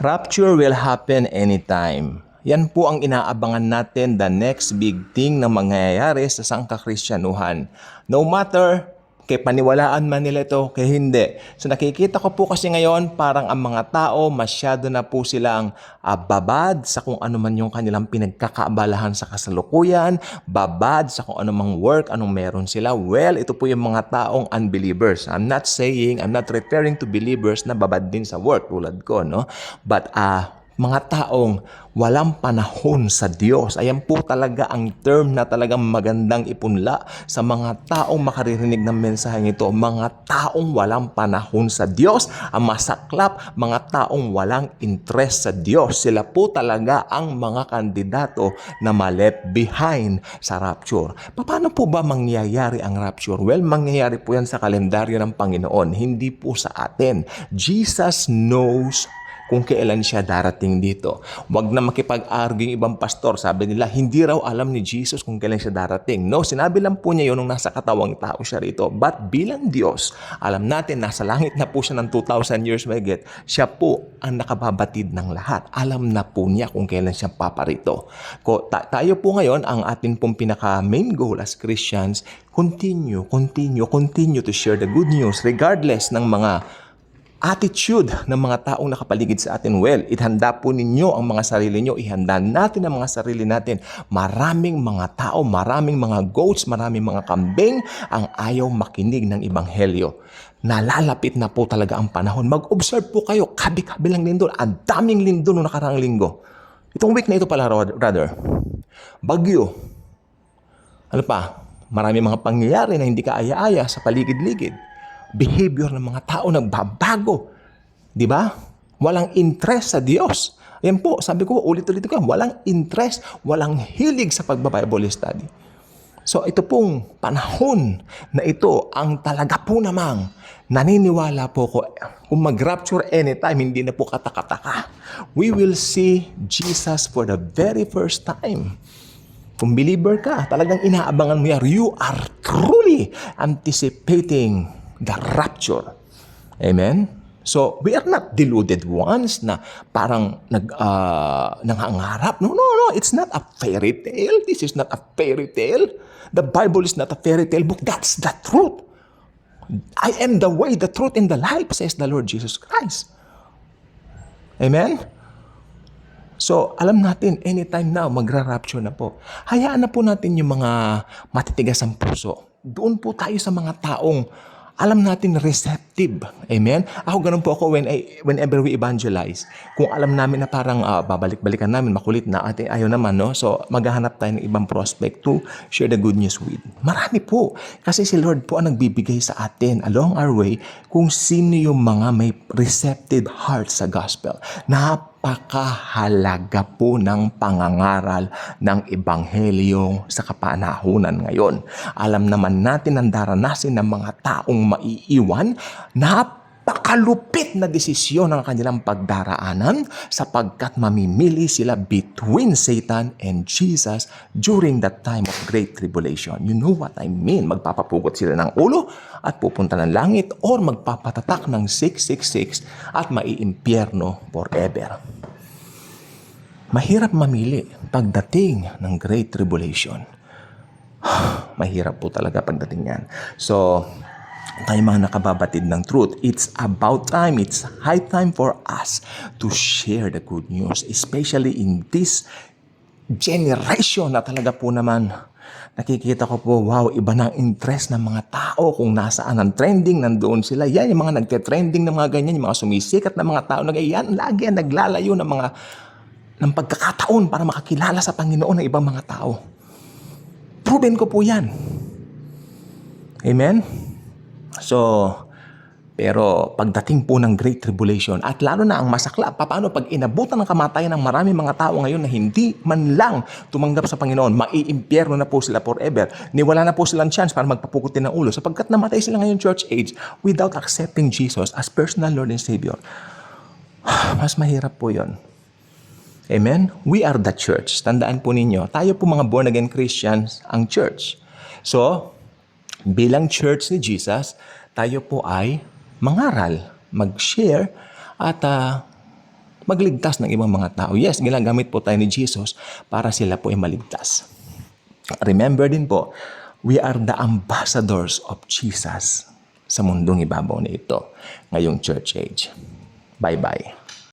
Rapture will happen anytime. Yan po ang inaabangan natin the next big thing na mangyayari sa sangkakristyanuhan. No matter kay paniwalaan man nila ito, kay hindi. So nakikita ko po kasi ngayon parang ang mga tao masyado na po silang ah, babad sa kung ano man yung kanilang pinagkakaabalahan sa kasalukuyan, babad sa kung ano mang work, anong meron sila. Well, ito po yung mga taong unbelievers. I'm not saying, I'm not referring to believers na babad din sa work tulad ko, no? But ah mga taong walang panahon sa Diyos. Ayan po talaga ang term na talagang magandang ipunla sa mga taong makaririnig ng mensaheng ito. Mga taong walang panahon sa Diyos. Ang masaklap, mga taong walang interest sa Diyos. Sila po talaga ang mga kandidato na maleft behind sa rapture. Paano po ba mangyayari ang rapture? Well, mangyayari po yan sa kalendaryo ng Panginoon, hindi po sa atin. Jesus knows kung kailan siya darating dito. Huwag na makipag-argue yung ibang pastor. Sabi nila, hindi raw alam ni Jesus kung kailan siya darating. No, sinabi lang po niya yun nung nasa katawang tao siya rito. But bilang Diyos, alam natin, nasa langit na po siya ng 2,000 years mahigit. Siya po ang nakababatid ng lahat. Alam na po niya kung kailan siya paparito. Ko, ta- tayo po ngayon, ang atin pong pinaka-main goal as Christians, continue, continue, continue to share the good news regardless ng mga attitude ng mga taong nakapaligid sa atin. Well, ihanda po ninyo ang mga sarili nyo. Ihanda natin ang mga sarili natin. Maraming mga tao, maraming mga goats, maraming mga kambing ang ayaw makinig ng Ibanghelyo. Nalalapit na po talaga ang panahon. Mag-observe po kayo. Kabi-kabilang lindol. Ang daming lindol noong nakaraang linggo. Itong week na ito pala, brother. Bagyo. Ano pa? Marami mga pangyayari na hindi ka aya-aya sa paligid-ligid. Behavior ng mga tao nagbabago. Di ba? Walang interest sa Diyos. Yan po, sabi ko, ulit-ulit ko, walang interest, walang hilig sa pagbabible study. So ito pong panahon na ito ang talaga po namang naniniwala po ko kung mag-rapture anytime, hindi na po katakataka. We will see Jesus for the very first time. Kung believer ka, talagang inaabangan mo yan. You are truly anticipating the rapture. Amen? So, we are not deluded ones na parang nag, uh, nangangarap. No, no, no. It's not a fairy tale. This is not a fairy tale. The Bible is not a fairy tale book. That's the truth. I am the way, the truth, and the life, says the Lord Jesus Christ. Amen? So, alam natin, anytime now, magra-rapture na po. Hayaan na po natin yung mga matitigas ang puso. Doon po tayo sa mga taong alam natin receptive. Amen? Ako ganun po ako when I, whenever we evangelize. Kung alam namin na parang ah, babalik-balikan namin, makulit na, ate, ayaw naman, no? So, maghahanap tayo ng ibang prospect to share the good news with. Marami po. Kasi si Lord po ang nagbibigay sa atin along our way kung sino yung mga may receptive heart sa gospel. Napakahalaga po ng pangangaral ng Ebanghelyo sa kapanahunan ngayon. Alam naman natin ang daranasin ng mga taong maiiwan, napakalupit na desisyon ng kanilang pagdaraanan sapagkat mamimili sila between Satan and Jesus during that time of great tribulation. You know what I mean? Magpapapugot sila ng ulo at pupunta ng langit or magpapatatak ng 666 at maiimpyerno forever. Mahirap mamili pagdating ng great tribulation. Mahirap po talaga pagdating yan. So, tayo mga nakababatid ng truth, it's about time, it's high time for us to share the good news, especially in this generation na talaga po naman nakikita ko po, wow, iba na ang interest ng mga tao kung nasaan ang trending, nandoon sila. Yan, yung mga nagte-trending ng mga ganyan, yung mga sumisikat na mga tao, nag yan, lagi yan, naglalayo ng mga ng pagkakataon para makakilala sa Panginoon ng ibang mga tao. Proven ko po yan. Amen? So, pero pagdating po ng Great Tribulation at lalo na ang masakla, paano pag inabutan ng kamatayan ng marami mga tao ngayon na hindi man lang tumanggap sa Panginoon, maiimpyerno na po sila forever. Ni wala na po silang chance para magpapukutin ng ulo sapagkat namatay sila ngayon church age without accepting Jesus as personal Lord and Savior. Mas mahirap po yon. Amen? We are the church. Tandaan po ninyo, tayo po mga born-again Christians ang church. So, bilang church ni Jesus, tayo po ay mangaral, mag-share, at uh, magligtas ng ibang mga tao. Yes, ginagamit po tayo ni Jesus para sila po ay maligtas. Remember din po, we are the ambassadors of Jesus sa mundong ibabaw na ito ngayong church age. Bye-bye.